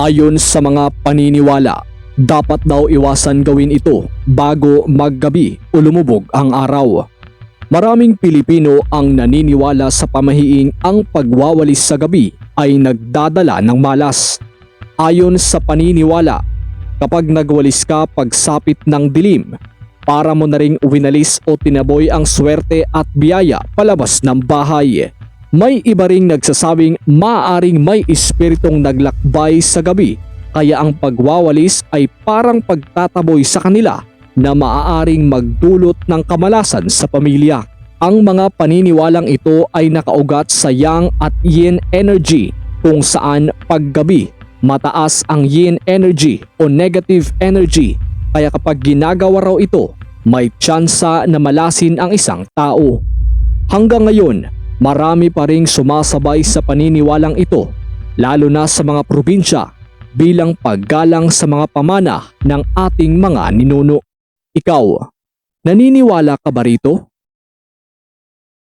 Ayon sa mga paniniwala, dapat daw iwasan gawin ito bago maggabi o lumubog ang araw. Maraming Pilipino ang naniniwala sa pamahiing ang pagwawalis sa gabi ay nagdadala ng malas. Ayon sa paniniwala, kapag nagwalis ka pagsapit ng dilim, para mo na ring winalis o tinaboy ang swerte at biyaya palabas ng bahay. May iba ring nagsasabing maaring may espiritong naglakbay sa gabi kaya ang pagwawalis ay parang pagtataboy sa kanila na maaaring magdulot ng kamalasan sa pamilya. Ang mga paniniwalang ito ay nakaugat sa yang at yin energy kung saan paggabi mataas ang yin energy o negative energy kaya kapag ginagawa raw ito may tsansa na malasin ang isang tao. Hanggang ngayon, marami pa ring sumasabay sa paniniwalang ito lalo na sa mga probinsya bilang paggalang sa mga pamana ng ating mga ninuno. Ikaw, naniniwala ka ba rito?